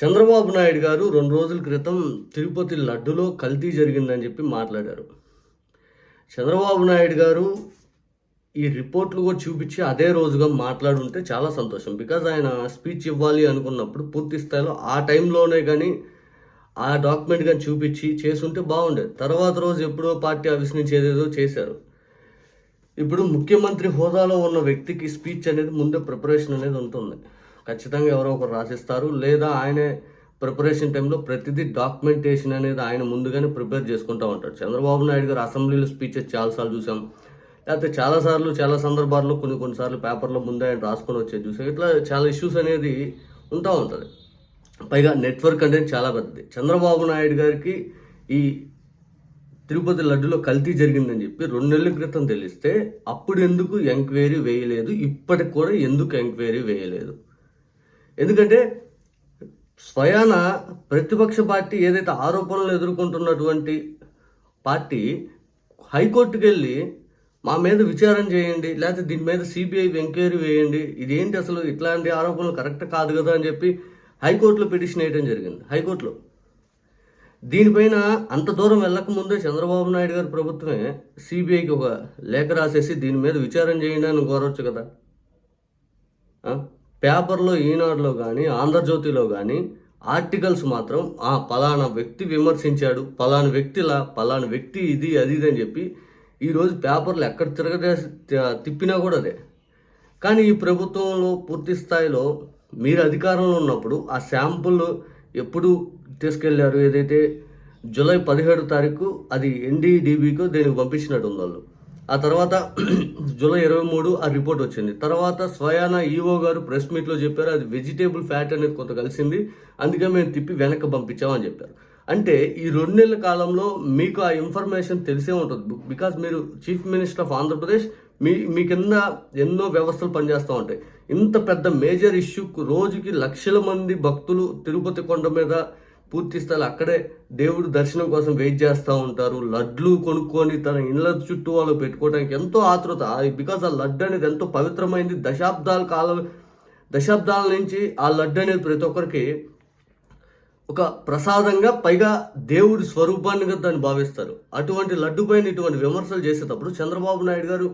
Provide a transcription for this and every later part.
చంద్రబాబు నాయుడు గారు రెండు రోజుల క్రితం తిరుపతి లడ్డులో కల్తీ జరిగిందని చెప్పి మాట్లాడారు. చంద్రబాబు నాయుడు గారు ఈ రిపోర్ట్లు కూడా చూపించి అదే రోజుగా మాట్లాడుంటే చాలా సంతోషం. బికాజ్ ఆయన స్పీచ్ ఇవ్వాలి అనుకున్నప్పుడు పూర్తి స్థాయిలో ఆ టైంలోనే కానీ ఆ డాక్యుమెంట్ కానీ చూపించి చేసుంటే బాగుండేది. తర్వాత రోజు ఎప్పుడో పార్టీ ఆఫీస్ నుంచి ఏదేదో చేశారు. ఇప్పుడు ముఖ్యమంత్రి హోదాలో ఉన్న వ్యక్తికి స్పీచ్ అనేది ముందే ప్రిపరేషన్ అనేది ఉంటుంది. ఖచ్చితంగా ఎవరో ఒకరు రాసిస్తారు. లేదా ఆయనే ప్రిపరేషన్ టైంలో ప్రతిదీ డాక్యుమెంటేషన్ అనేది ఆయన ముందుగానే ప్రిపేర్ చేసుకుంటూ ఉంటాడు. చంద్రబాబు నాయుడు గారు అసెంబ్లీలో స్పీచెస్ చాలాసార్లు చూసాం. లేకపోతే చాలాసార్లు చాలా సందర్భాల్లో కొన్ని కొన్నిసార్లు పేపర్లో ముందే ఆయన రాసుకొని వచ్చేది చూసాం. ఇట్లా చాలా ఇష్యూస్ అనేది ఉంటా ఉంటుంది. పైగా నెట్వర్క్ అనేది చాలా పెద్దది. చంద్రబాబు నాయుడు గారికి ఈ తిరుపతి లడ్డులో కల్తీ జరిగిందని చెప్పి రెండు నెలల క్రితం తెలిస్తే అప్పుడు ఎందుకు ఎంక్వైరీ వేయలేదు? ఇప్పటికి కూడా ఎందుకు ఎంక్వైరీ వేయలేదు? ఎందుకంటే స్వయాన ప్రతిపక్ష పార్టీ ఏదైతే ఆరోపణలు ఎదుర్కొంటున్నటువంటి పార్టీ హైకోర్టుకు వెళ్ళి మా మీద విచారణ చేయండి లేకపోతే దీని మీద సిబిఐ ఎంక్వైరీ వేయండి ఇదేంటి అసలు ఇట్లాంటి ఆరోపణలు కరెక్ట్ కాదు కదా అని చెప్పి హైకోర్టులో పిటిషన్ వేయడం జరిగింది హైకోర్టులో. దీనిపైన అంత దూరం వెళ్ళకముందే చంద్రబాబు నాయుడు గారి ప్రభుత్వమే సిబిఐకి ఒక లేఖ రాసేసి దీని మీద విచారణ చేయండి అని కోరవచ్చు కదా. పేపర్లో ఈనాడులో కానీ ఆంధ్రజ్యోతిలో కానీ ఆర్టికల్స్ మాత్రం ఆ పలానా వ్యక్తి విమర్శించాడు పలానా వ్యక్తిలా పలానా వ్యక్తి ఇది అది ఇది అని చెప్పి ఈరోజు పేపర్లు ఎక్కడ తిరగదేసి తిప్పినా కూడా అదే. కానీ ఈ ప్రభుత్వంలో పూర్తి స్థాయిలో మీరు అధికారంలో ఉన్నప్పుడు ఆ శాంపుల్ ఎప్పుడు తీసుకెళ్ళారు? ఏదైతే జూలై పదిహేడు తారీఖు అది ఎన్డీడీబీకి దీనికి పంపించినట్టు ఉంది వాళ్ళు? ఆ తర్వాత జూలై ఇరవై మూడు ఆ రిపోర్ట్ వచ్చింది. తర్వాత స్వయాన ఈఓ గారు ప్రెస్ మీట్లో చెప్పారు అది వెజిటేబుల్ ఫ్యాట్ అనేది కొంత కలిసింది అందుకే మేము తిప్పి వెనక్కి పంపించామని చెప్పారు. అంటే ఈ రెండు నెలల కాలంలో మీకు ఆ ఇన్ఫర్మేషన్ తెలిసే ఉంటుంది. బికాజ్ మీరు చీఫ్ మినిస్టర్ ఆఫ్ ఆంధ్రప్రదేశ్ మీ మీ కింద ఎన్నో వ్యవస్థలు పనిచేస్తూ ఉంటాయి. ఇంత పెద్ద మేజర్ ఇష్యూ రోజుకి లక్షల మంది భక్తులు తిరుపతి కొండ మీద పూర్తి స్థాయిలో అక్కడే దేవుడు దర్శనం కోసం వెయిట్ చేస్తూ ఉంటారు. లడ్లు కొనుక్కొని తన ఇళ్ళ చుట్టూ వాళ్ళు పెట్టుకోవడానికి ఎంతో ఆతృత. బికాజ్ ఆ లడ్డు అనేది ఎంతో పవిత్రమైంది. దశాబ్దాల కాలం దశాబ్దాల నుంచి ఆ లడ్డు అనేది ప్రతి ఒక్కరికి ఒక ప్రసాదంగా పైగా దేవుడి స్వరూపాన్ని దాన్ని భావిస్తారు. అటువంటి లడ్డు పైన ఇటువంటి విమర్శలు చేసేటప్పుడు చంద్రబాబు నాయుడు గారు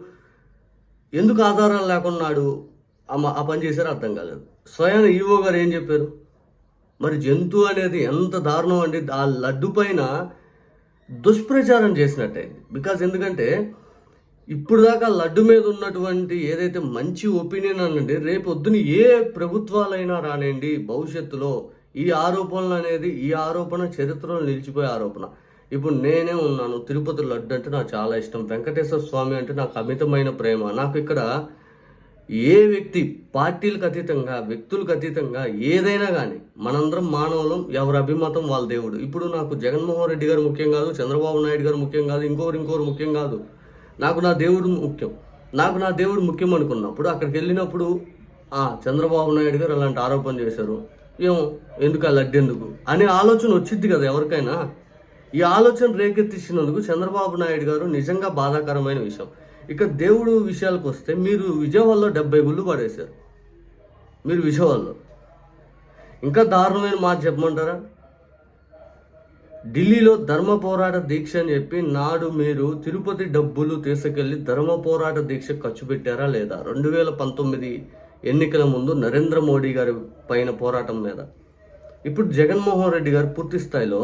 ఎందుకు ఆధారాలు లేకున్నాడు? ఆ ఆ పని చేశారో అర్థం కాలేదు. స్వయం ఈవో గారు ఏం చెప్పారు? మరి జంతువు అనేది ఎంత దారుణం అండి. ఆ లడ్డు పైన దుష్ప్రచారం చేసినట్టయింది బికాజ్ ఎందుకంటే ఇప్పుడు దాకా లడ్డు మీద ఉన్నటువంటి ఏదైతే మంచి ఒపీనియన్ అనండి రేపు పొద్దున ఏ ప్రభుత్వాలైనా రానండి భవిష్యత్తులో ఈ ఆరోపణలు అనేది ఈ ఆరోపణ చరిత్రలో నిలిచిపోయే ఆరోపణ. ఇప్పుడు నేనే ఉన్నాను తిరుపతి లడ్డు అంటే నాకు చాలా ఇష్టం వెంకటేశ్వర స్వామి అంటే నాకు అమితమైన ప్రేమ. నాకు ఇక్కడ ఏ వ్యక్తి పార్టీలకు అతీతంగా వ్యక్తులకు అతీతంగా ఏదైనా కానీ మనందరం మానవులం ఎవరి అభిమతం వాళ్ళ దేవుడు. ఇప్పుడు నాకు జగన్మోహన్ రెడ్డి గారు ముఖ్యం కాదు చంద్రబాబు నాయుడు గారు ముఖ్యం కాదు ఇంకోరు ఇంకోరు ముఖ్యం కాదు. నాకు నా దేవుడు ముఖ్యం. నాకు నా దేవుడు ముఖ్యం అనుకున్నప్పుడు అక్కడికి వెళ్ళినప్పుడు ఆ చంద్రబాబు నాయుడు గారు అలాంటి ఆరోపణ చేశారు. ఏమో ఎందుకు ఆ లడ్డెందుకు? అనే ఆలోచన వచ్చింది కదా ఎవరికైనా. ఈ ఆలోచన రేకెత్తించినందుకు చంద్రబాబు నాయుడు గారు నిజంగా బాధాకరమైన విషయం. ఇక దేవుడు విషయాలకు వస్తే మీరు విజయవాడలో డెబ్బై గుళ్ళు పడేశారు. మీరు విజయవాడలో. ఇంకా దారుణమైన మాట చెప్పమంటారా? ఢిల్లీలో ధర్మ పోరాట దీక్ష అని చెప్పి నాడు మీరు తిరుపతి డబ్బులు తీసుకెళ్ళి ధర్మ పోరాట దీక్ష ఖర్చు పెట్టారా లేదా? రెండు వేల పంతొమ్మిది ఎన్నికల ముందు నరేంద్ర మోడీ గారి పైన పోరాటం మీద. ఇప్పుడు జగన్మోహన్ రెడ్డి గారు పూర్తి స్థాయిలో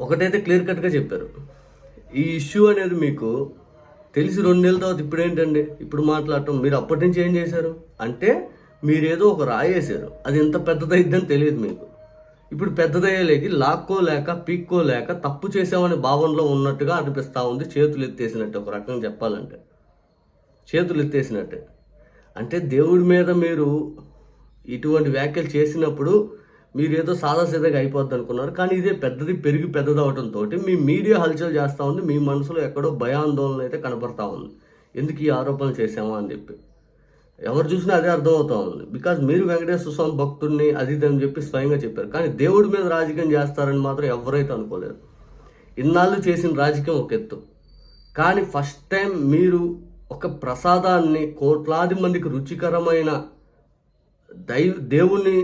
ఒకటైతే క్లియర్ కట్గా చెప్పారు. ఈ ఇష్యూ అనేది మీకు తెలిసి రెండు నెలల తర్వాత ఇప్పుడు ఏంటండి ఇప్పుడు మాట్లాడటం మీరు అప్పటి నుంచి ఏం చేశారు? అంటే మీరేదో ఒక రాయేశారు అది ఎంత పెద్దదైద్దని తెలియదు మీకు. ఇప్పుడు పెద్దదయ్యేలేకి లాక్కోలేక పీక్కోలేక తప్పు చేసామనే భావనలో ఉన్నట్టుగా అనిపిస్తూ ఉంది చేతులు ఎత్తేసినట్టు ఒక రకంగా చెప్పాలంటే. చేతులు ఎత్తేసినట్టే. అంటే దేవుడి మీద మీరు ఇటువంటి వ్యాఖ్యలు చేసినప్పుడు మీరు ఏదో సాదాసీదాగా అయిపోద్ది అనుకున్నారు. కానీ ఇదే పెద్దది పెరిగి పెద్దదవడంతో మీ మీడియా హల్చల్ చేస్తూ ఉంది. మీ మనసులో ఎక్కడో భయాందోళన అయితే కనపడతా ఉంది. ఎందుకు ఈ ఆరోపణలు చేసామా అని చెప్పి. ఎవరు చూసినా అదే అర్థమవుతా ఉంది. బికాజ్ మీరు వెంకటేశ్వర స్వామి భక్తుడిని అది ఇది అని చెప్పి స్వయంగా చెప్పారు. కానీ దేవుడి మీద రాజకీయం చేస్తారని మాత్రం ఎవరైతే అనుకోలేరు ఇన్నాళ్ళు చేసిన రాజకీయం ఒక ఎత్తు. కానీ ఫస్ట్ టైం మీరు ఒక ప్రసాదాన్ని కోట్లాది మందికి రుచికరమైన దైవ దేవుణ్ణి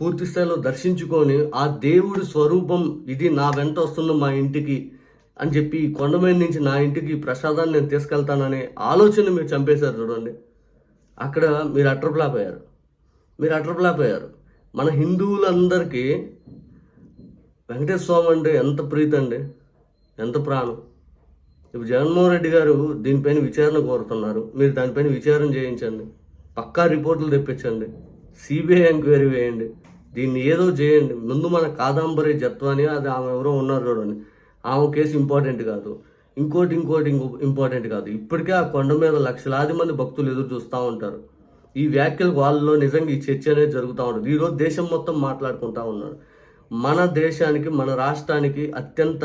పూర్తి స్థాయిలో దర్శించుకొని ఆ దేవుడి స్వరూపం ఇది నా వెంట వస్తున్న మా ఇంటికి అని చెప్పి కొండ మీద నుంచి నా ఇంటికి ప్రసాదాన్ని నేను తీసుకెళ్తాననే ఆలోచన మీరు చంపేశారు చూడండి. అక్కడ మీరు అట్రప్లాప్ అయ్యారు మీరు అట్రప్లాప్ అయ్యారు మన హిందువులందరికీ వెంకటేశ్వర స్వామి అంటే ఎంత ప్రీతి అండి? ఎంత ప్రాణం? ఇప్పుడు జగన్మోహన్ రెడ్డి గారు దీనిపైన విచారణ కోరుతున్నారు. మీరు దానిపైన విచారణ చేయించండి. పక్కా రిపోర్టులు తెప్పించండి. సిబిఐ ఎంక్వైరీ వేయండి. దీన్ని ఏదో చేయండి. ముందు మన కాదంబరి జత్వాని అది ఆమె ఎవరో ఉన్నారు చూడండి. ఆమె కేసు ఇంపార్టెంట్ కాదు. ఇంకోటి ఇంకోటి ఇంకో ఇంపార్టెంట్ కాదు. ఇప్పటికే ఆ కొండ మీద లక్షలాది మంది భక్తులు ఎదురు చూస్తూ ఉంటారు. ఈ వ్యాఖ్యలు వాళ్ళలో నిజంగా ఈ చర్చ అనేది జరుగుతూ ఉంటుంది. ఈరోజు దేశం మొత్తం మాట్లాడుకుంటూ ఉన్నారు మన దేశానికి మన రాష్ట్రానికి అత్యంత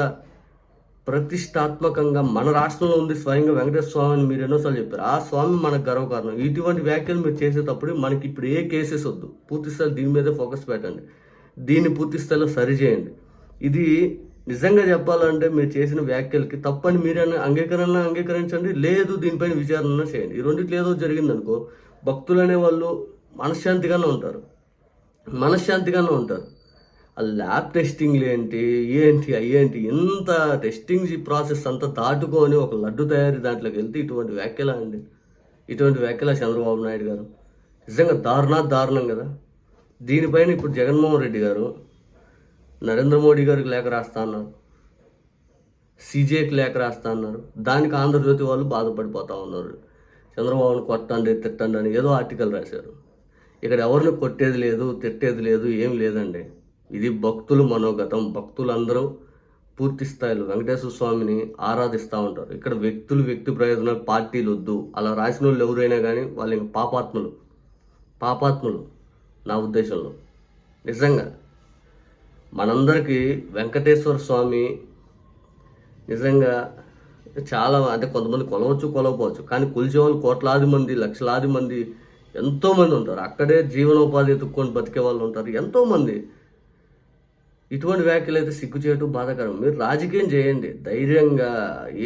ప్రతిష్టాత్మకంగా మన రాష్ట్రంలో ఉంది స్వయంగా వెంకటేశ్వర స్వామి అని మీరు ఎన్నోసార్లు చెప్పారు. ఆ స్వామి మనకు గర్వకారణం. ఇటువంటి వ్యాఖ్యలు మీరు చేసేటప్పుడు మనకి ఇప్పుడు ఏ కేసెస్ వద్దు. పూర్తిస్థాయి దీని మీదే ఫోకస్ పెట్టండి. దీన్ని పూర్తిస్థాయిలో సరిచేయండి ఇది నిజంగా చెప్పాలంటే మీరు చేసిన వ్యాఖ్యలకి తప్పని మీరైనా అంగీకరణ అంగీకరించండి. లేదు దీనిపైన విచారణ చేయండి. ఈ రెండింటిలో ఏదో జరిగిందనుకో భక్తులు అనే వాళ్ళు మనశ్శాంతిగానే ఉంటారు. మనశ్శాంతిగానే ఉంటారు. ఆ ల్యాబ్ టెస్టింగ్లు ఏంటి ఏంటి అయ్యేంటి ఇంత టెస్టింగ్ ప్రాసెస్ అంతా దాటుకొని ఒక లడ్డు తయారీ దాంట్లోకి వెళ్తే ఇటువంటి వ్యాఖ్యలా అండి. ఇటువంటి వ్యాఖ్యల చంద్రబాబు నాయుడు గారు. నిజంగా దారుణా దారుణం కదా. దీనిపైన ఇప్పుడు జగన్మోహన్ రెడ్డి గారు నరేంద్ర మోడీ గారికి లేఖ రాస్తా అన్నారు. సీజేకి లేఖ రాస్తా అన్నారు. దానికి ఆంధ్రజ్యోతి వాళ్ళు బాధపడిపోతూ ఉన్నారు. చంద్రబాబును కొట్టండి తిట్టండి అని ఏదో ఆర్టికల్ రాశారు. ఇక్కడ ఎవరిని కొట్టేది లేదు తిట్టేది లేదు ఏం లేదండి. ఇది భక్తుల మనోగతం. భక్తులందరూ పూర్తి స్థాయిలో వెంకటేశ్వర స్వామిని ఆరాధిస్తూ ఉంటారు. ఇక్కడ వ్యక్తులు వ్యక్తి ప్రయోజనాలు పార్టీలు వద్దు. అలా రాసిన వాళ్ళు ఎవరైనా కానీ వాళ్ళు ఇంక పాపాత్ములు. పాపాత్ములు నా ఉద్దేశంలో. నిజంగా మనందరికీ వెంకటేశ్వర స్వామి నిజంగా చాలా అంటే కొంతమంది కొలవచ్చు కొలవకపోవచ్చు. కానీ కొలిచే వాళ్ళు కోట్లాది మంది లక్షలాది మంది ఎంతోమంది ఉంటారు. అక్కడే జీవనోపాధి ఎత్తుక్కొని బతికే వాళ్ళు ఉంటారు. ఎంతోమంది ఇటువంటి వ్యాఖ్యలు అయితే సిగ్గుచేటు బాధాకరం. మీరు రాజకీయం చేయండి. ధైర్యంగా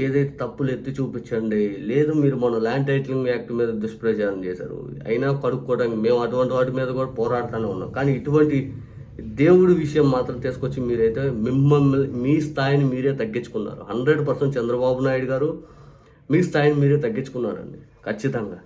ఏదైతే తప్పులు ఎత్తి చూపించండి. లేదు మీరు మన ల్యాండ్ టైటిలింగ్ యాక్ట్ మీద దుష్ప్రచారం చేశారు. అయినా కడుక్కోవడానికి మేము అటువంటి వాటి మీద కూడా పోరాడుతూనే ఉన్నాం. కానీ ఇటువంటి దేవుడి విషయం మాత్రం తీసుకొచ్చి మీరైతే మిమ్మల్ని మీ స్థాయిని మీరే తగ్గించుకున్నారు. హండ్రెడ్ పర్సెంట్ చంద్రబాబు నాయుడు గారు మీ స్థాయిని మీరే తగ్గించుకున్నారండి. ఖచ్చితంగా.